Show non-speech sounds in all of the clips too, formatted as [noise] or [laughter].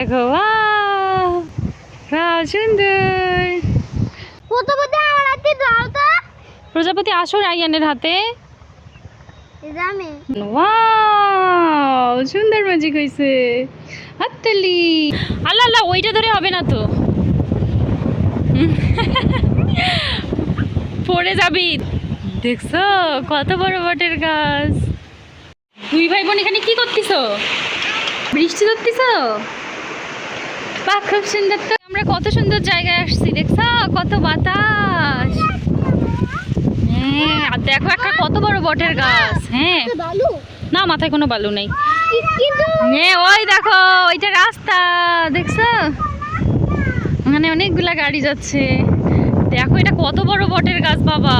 দেখো! Wow, সুন্দর। প্রথমত আমার হাতে দাও তো। প্রজাপতি আসো রায়ানের হাতে। ওয়াও সুন্দর ম্যাজিক হয়েছে হাততালি। আল্লাহ আল্লাহ ওইটা ধরে হবে না তো। পড়ে যাবি। দেখছ কত বড় বটের গাছ। দুই ভাই বোন এখানে কি করতিস বৃষ্টি ধরতিস বাহ, খুব সুন্দর তো। আমরা কত সুন্দর জায়গায় আসছি, দেখছ? কত বাতাস। হ্যাঁ আর দেখো একটা কত বড় বটের গাছ হ্যাঁ। না, মাথায় কোনো বালু নেই। হ্যাঁ ওই দেখো, ওইটা রাস্তা, দেখছ? ওখানে অনেকগুলা গাড়ি যাচ্ছে। দেখো, এটা কত বড় বটের গাছ, বাবা।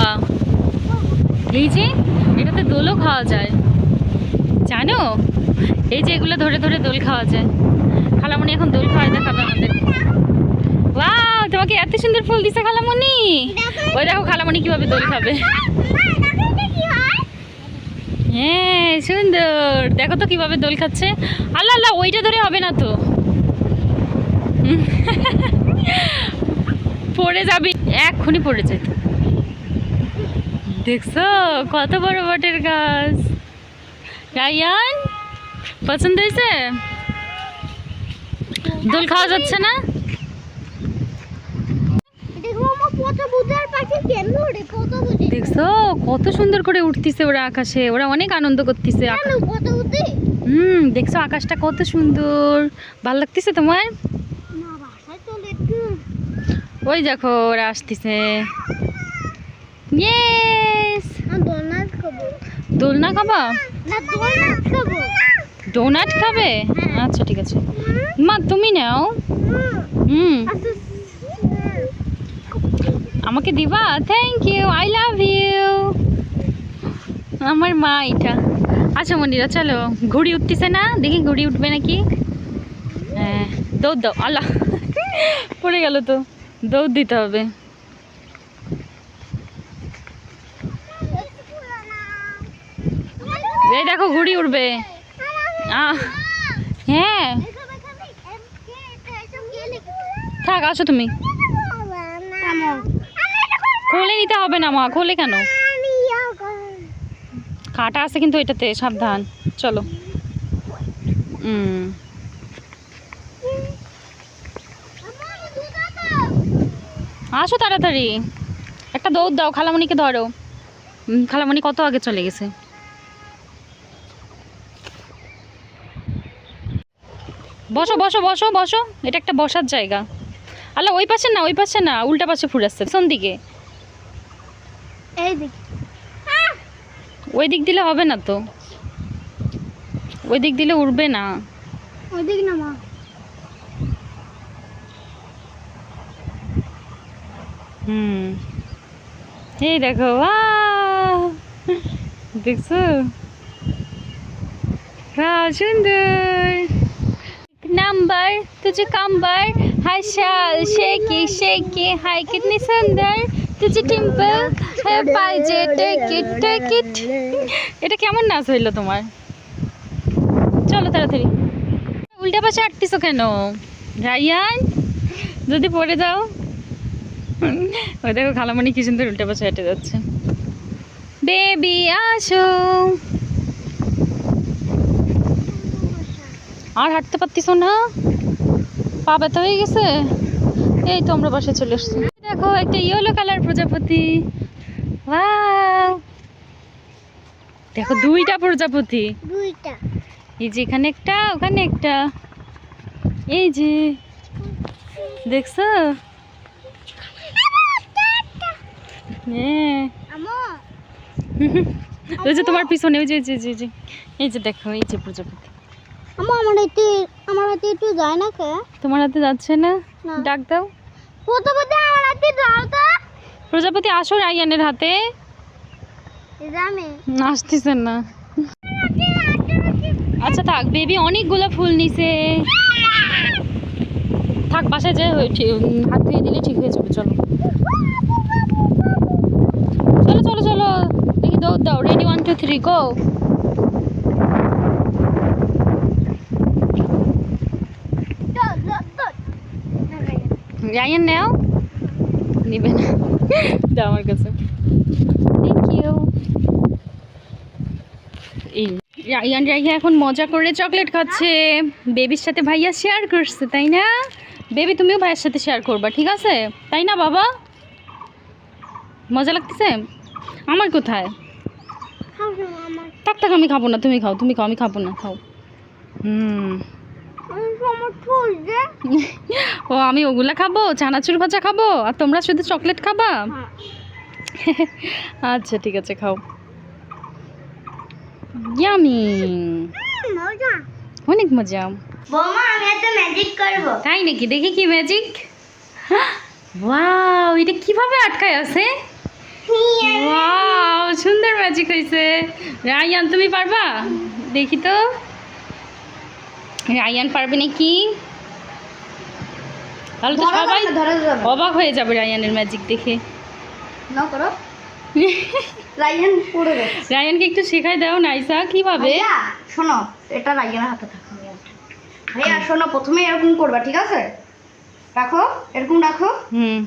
এই যে, এটাতে দোলও খাওয়া যায়। জানো? এই যে, এগুলো ধরে ধরে দোল খাওয়া যায়। খালামণি এখন দোল খাওয়াই দেখাবে আমাদের। ওয়াও তোমাকে এত সুন্দর ফুল দিছে খালামণি ওই দেখো খালামণি কীভাবে দোল খাবে। হ্যাঁ সুন্দর। দেখো তো কীভাবে দোল খাচ্ছে। আল্লাহ আল্লাহ, ওইটা ধরে হবে না তো। পড়ে যাবি। এক্ষুনি পড়ে যেত দেখছ? কত বড় বটের গাছ। রায়ান, পছন্দ হয়েছে? দোল খাওয়া যাচ্ছে না? দেখছ কত সুন্দর করে উঠতিছে ওরা আকাশে ওরা অনেক আনন্দ করতেছে। হুম দেখছ আকাশটা কত সুন্দর। ভালো লাগতেছে তোমার? ওই দেখো ওরা আসতেছে। ডোনাট খাব দোলনা খাবা ডোনাট খাব? খাবে আচ্ছা ঠিক আছে। মা? তুমি নাও। হুম। আচ্ছা আমাকে দিবা? Thank you I love you আমার মা এটা। আচ্ছা মন্দিরা চলো। ঘুড়ি উঠতেছে না? দেখি ঘুড়ি উঠবে নাকি? হ্যাঁ দৌড় দাও। আল্লাহ। পড়ে গেল তো। দৌড় দিতে হবে। এই দেখো ঘুড়ি উঠবে। হ্যাঁ। থাক আসো তুমি। কোলে নিতে হবে না, মা কোলে কেন? কাটা আছে কিন্তু এটাতে, সাবধান। চলো। আসো তাড়াতাড়ি। একটা দৌড় দাও, খালামণিকে ধরো। খালামণি কত আগে চলে গেছে? বসো বসো বসো বসো। এটা একটা বসার জায়গা। আল্লাহ ওই পাশে না ওই পাশে না উল্টা পাশে ফুরাচ্ছে পেছন দিকে। ওই দিক দিলে হবে না তো। ওই দিক দিলে উঠবে না। ওই দিক না মা হুম। এই দেখো! দেখছ? সুন্দর नंबर तुझे कंबर हाय शाल शेकी शेकी हाय कितनी सुंदर तुझे टिम्पल है पाइजे टेक इट टेक इट এটা কেমন নাচ হইলো তোমার চলো তাড়াতাড়ি উল্টা পাশে আটতিছো কেন রাইয়ান যদি পড়ে যাও ওই দেখো খালামণি কি সুন্দর উল্টা পাশে হেঁটে যাচ্ছে বেবি আসো আর হাঁটতে পারতিস না? পা ব্যথা হয়ে গেছে? এই তো আমরা বাসায় চলে এসছি দেখো একটা ইয়েলো কালার প্রজাপতি! দেখো দুইটা প্রজাপতি। দুইটা। এই যে এখানে একটা ওখানে একটা। এই যে দেখছ? হ্যাঁ। ওই যে তোমার পিছনে ওই যে। এই যে দেখো এই যে প্রজাপতি। আমার আমার হাতে আমার হাতে একটু যায় না কে? তোমার হাতে যাচ্ছে না। ডাক দাও। প্রথমত আমার হাতে দাও তো। প্রজাপতি আসো রায়ানের হাতে। আসতেছেন না। আচ্ছা থাক বেবি অনেকগুলো ফুল নিছে। থাক বাসায় যে হাত ধুয়ে দিলে ঠিক হয়ে যাবে চলো। চলো চলো চলো। দেখি দৌড় দাও ready one two three go চল রায়ান নাও নিবে না দাও আমার কাছে থ্যাংক ইউ এই রায়ান রাইয়া এখন মজা করে চকলেট খাচ্ছে। বেবির সাথে ভাইয়া শেয়ার করছে তাই না? বেবি তুমিও ভাইয়ের সাথে শেয়ার করবা ঠিক আছে? তাই না বাবা? মজা লাগতেছে? আমার কোথায়? তাক তাক আমি খাব না তুমি খাও তুমি খাও আমি খাব না খাও। হুম। ও আমি ওগুলা খাব চানাচুর ভাজা খাব আর তোমরা শুধু চকলেট খাবা? আচ্ছা ঠিক আছে খাও। ইয়ামি অনেক মজা। বৌমা আমি একটা ম্যাজিক করব। তাই নাকি? দেখি কি ম্যাজিক ওয়াও এটা কীভাবে আটকায় আছে? ওয়াও সুন্দর ম্যাজিক হয়েছে রায়ান তুমি পারবা? দেখি তো। রায়ান পারবে নাকি? তাহলে তো সবাই অবাক হয়ে যাবে রায়ানের ম্যাজিক দেখে। না করো। রাইয়ান পড়ে গেছে। রায়ানকে একটু শেখাই দাও নাইসা কীভাবে? শোনো এটা রাইয়ানের হাতে থাকো। ভাইয়া শোনো প্রথমে এরকম করবা ঠিক আছে? রাখো এরকম রাখো। হুম।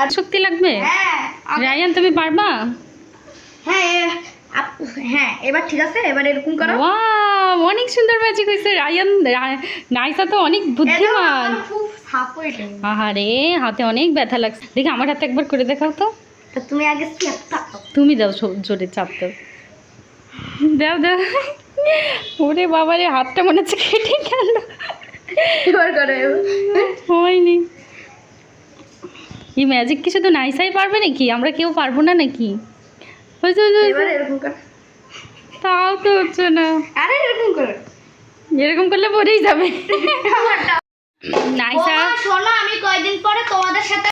আর শক্তি লাগবে? হ্যাঁ রায়ান তুমি পারবা? হ্যাঁ হ্যাঁ এবার ঠিক আছে এবার এরকম করো। ওয়াও! অনেক সুন্দর ম্যাজিক হয়েছে রায়ান নাইসা তো অনেক বুদ্ধিমান। আহারে হাতে অনেক ব্যথা লাগছে। দেখি আমার হাতে একবার করে দেখাও তো। তুমি আগে তুমি দাও জোরে চাপ দাও। দাও দাও। ওরে বাবারে হাতটা মনে হচ্ছে কেটে গেল। এবার করো। হয়নি। এই ম্যাজিক কি শুধু নাইসাই পারবে নাকি? আমরা কেউ পারব না নাকি? হয়েছে হয়েছে, হয়েছে। এবার এরকম করো তাও তো হচ্ছে না। আরে এরকম করো। এরকম করলে পরেই যাবে। নাইসা। শোনো আমি কয়দিন পরে তোমাদের সাথে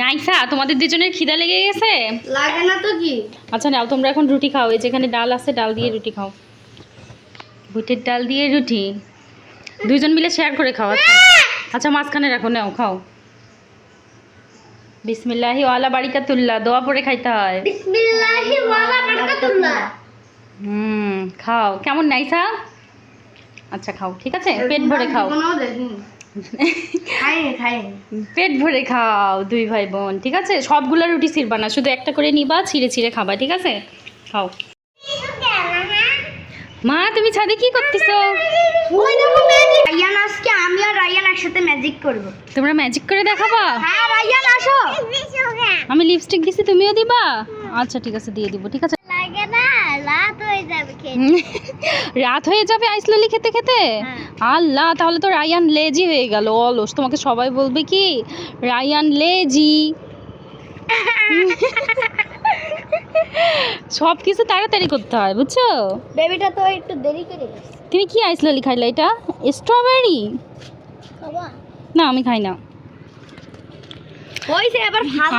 নাইসা তোমাদের দুজনের খিদা লেগে গেছে? লাগে না তো কি? আচ্ছা নাও তোমরা এখন রুটি খাও। এই যেখানে ডাল আছে ডাল দিয়ে রুটি খাও। বুটের ডাল দিয়ে রুটি। দুইজন মিলে শেয়ার করে খাও আচ্ছা। আচ্ছা মাঝখানে রাখো নাও খাও। বিসমিল্লাহি ওয়ালা বাড়িকা তুল্লা দোয়া পরে খাইতে হয়। বিসমিল্লাহি ওয়ালা বারাকাতুল্লাহ। হুম খাও। কেমন নাইসা? আচ্ছা খাও ঠিক আছে? পেট ভরে খাও। পেট ভরে খাও দুই ভাই বোন ঠিক আছে? সবগুলো রুটি ছিড়বা না শুধু একটা করে নিবা ছিঁড়ে ছিঁড়ে খাবা ঠিক আছে? খাও। মা তুমি ছাদে কি করতেছো? ওই দেখো ম্যাজিক রায়ান আজকে আমি আর রায়ান একসাথে ম্যাজিক করব। তোমরা ম্যাজিক করে দেখাবা? হ্যাঁ রায়ান আসো। আমি লিপস্টিক দিছি তুমিও দিবা? আচ্ছা ঠিক আছে দিয়ে দিব ঠিক আছে? লাগে না রাত হয়ে যাবে [laughs] রাত হয়ে যাবে খেতে খেতে? হ্যাঁ। আল্লাহ তাহলে তো রায়ান লেজি হয়ে গেল অলস। তোমাকে সবাই বলবে কি রায়ান লেজি। [laughs] সব কিছু তাড়াতাড়ি করতে হয় বুঝছ? বেবিটা তো একটু দেরি করে গেছে। তুমি কি আইস ললি খাইলা এটা? স্ট্রবেরি? না আমি খাই না।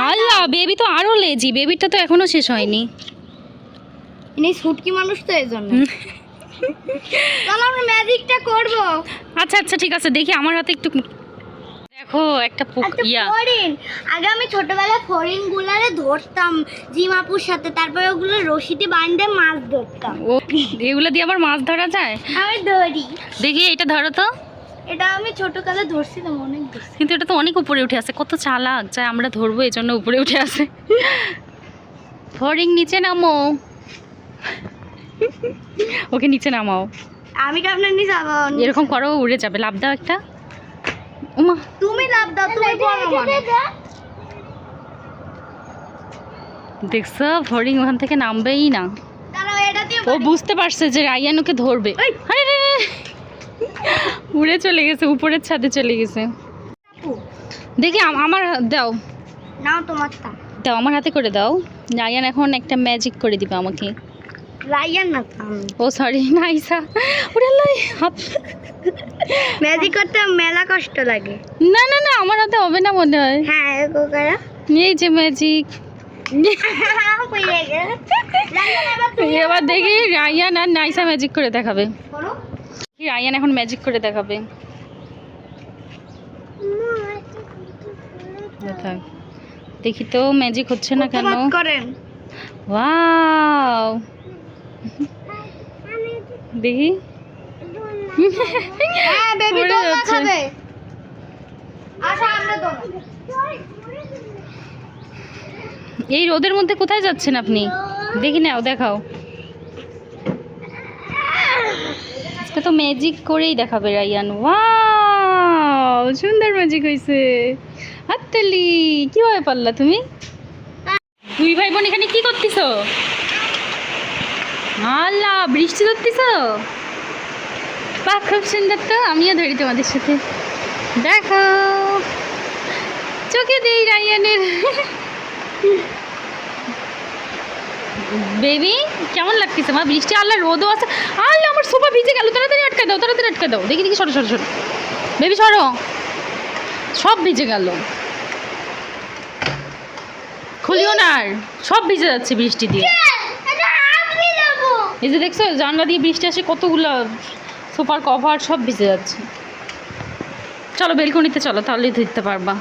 আল্লাহ বেবি তো আরও লেজি বেবিটা তো এখনও শেষ হয়নি। ইনি ছুটকি মানুষ তো এই জন্য চলো আমরা ম্যাজিকটা করব। আচ্ছা আচ্ছা ঠিক আছে দেখি আমার হাতে একটু দেখো একটা একটা ইয়া। ফড়িং। আগে আমি ছোটবেলায় ফড়িং গুলারে ধরতাম জিমাপুর সাথে তারপরে ওগুলো রশিতে বাঁধে মাছ ধরতাম। ও এগুলো দিয়ে আবার মাছ ধরা যায়? আমি ধরি। দেখি এটা ধরো তো। এটা আমি ছোটকালে ধরছিলাম অনেক কিন্তু এটা তো অনেক উপরে উঠে আছে কত চালাক যাই আমরা ধরবো এই জন্য উপরে উঠে আছে। [laughs] ফরিং নিচে নামো। ওকে নিচে নামাও। আমি কি আপনার যাব? এরকম করো উড়ে যাবে। লাভ দাও একটা। উমা। তুমি লাভ দাও তুমি দেখছ ফরিং ওখান থেকে নামবেই না। দাঁড়াও এটা দিয়ে ও বুঝতে পারছে যে রায়ান ওকে ধরবে! উড়ে চলে গেছে উপরের ছাদে চলে গেছে। দেখি আমার দাও। নাও তোমার তা দাও আমার হাতে করে দাও। রায়ান এখন একটা ম্যাজিক করে দিবে আমাকে। রাইয়ান না ও সরি নাইসা ওরে আল্লাহ, হাত। ম্যাজিক করতে মেলা কষ্ট লাগে। না না না আমার হাতে হবে না মনে হয়। হ্যাঁ এরকম করো? এই যে ম্যাজিক [laughs] এবার দেখি রায়ান আর নাইসা ম্যাজিক করে দেখাবে। রায়ান এখন ম্যাজিক করে দেখাবে। দেখি তো ম্যাজিক হচ্ছে না কেন? করেন। ওয়াও দেখি। হ্যাঁ বেবি দোলনা খাবে। আসো আমরা দোলনা এই রোদের মধ্যে কোথায় যাচ্ছেন আপনি? দেখি নাও দেখাও। আজকে তো ম্যাজিক করেই দেখাবে রাইয়ান। ওয়াও সুন্দর ম্যাজিক হয়েছে হাততালি কীভাবে পারলা তুমি? দুই ভাই বোন এখানে কি করতেছ? আল্লাহ বৃষ্টি ধরতেছ? বাহ, খুব সুন্দর তো, আমিও ধরি তোমাদের সাথে। দেখো, চোখে দেই রাইয়ানের বেবি, কেমন লাগতেছে, মা? বৃষ্টি, আল্লাহ, রোদও আছে। আল্লাহ, আমার সোফা ভিজে গেল, তাড়াতাড়ি আটকে দাও, তাড়াতাড়ি আটকে দাও। দেখি দেখি, সরো সরো সরো। বেবি, সরো। সব ভিজে গেল। খুলিও না আর। সব ভিজে যাচ্ছে বৃষ্টি দিয়ে। এই যে দেখছ, জানলা দিয়ে বৃষ্টি আসে, কতগুলো সোফার কভার সব ভিজে যাচ্ছে। চলো, বেলকনিতে চলো, তাহলেই ধরতে পারবা।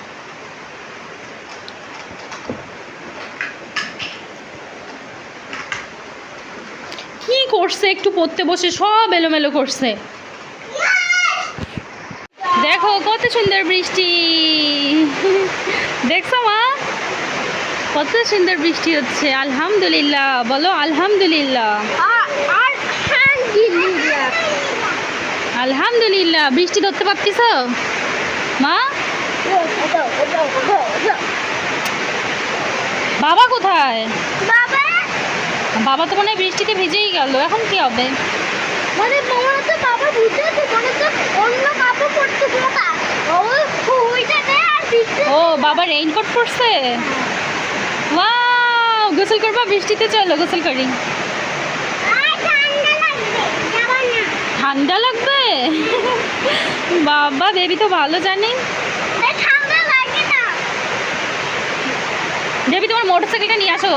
কি করছে? একটু পড়তে বসে, সব এলোমেলো করছে। দেখো, কত সুন্দর বৃষ্টি। দেখছ মা? কত সুন্দর বৃষ্টি হচ্ছে। আলহামদুলিল্লাহ, বলো, আলহামদুলিল্লাহ। আলহামদুলিল্লাহ। বৃষ্টি ধরতে পারতিস? মা? বাবা কোথায়? বাবা? তো মনে হয় বৃষ্টিতে ভিজেই গেল এখন কি হবে? মানে তোমার তো বাবা বুঝতে তোমার তো অন্য কাপড় পরতে তোমার ওইটা দে আর দিতে ও বাবা রেইনকোট পরছে? ওয়াও গোসল করবা? বৃষ্টিতে চলো গোসল করি ঠান্ডা লাগবে যাবার না ঠান্ডা লাগবে? বাবা বেবি তো ভালো জানি। বেবি তোমার মোটরসাইকেলটা নিয়ে আসো।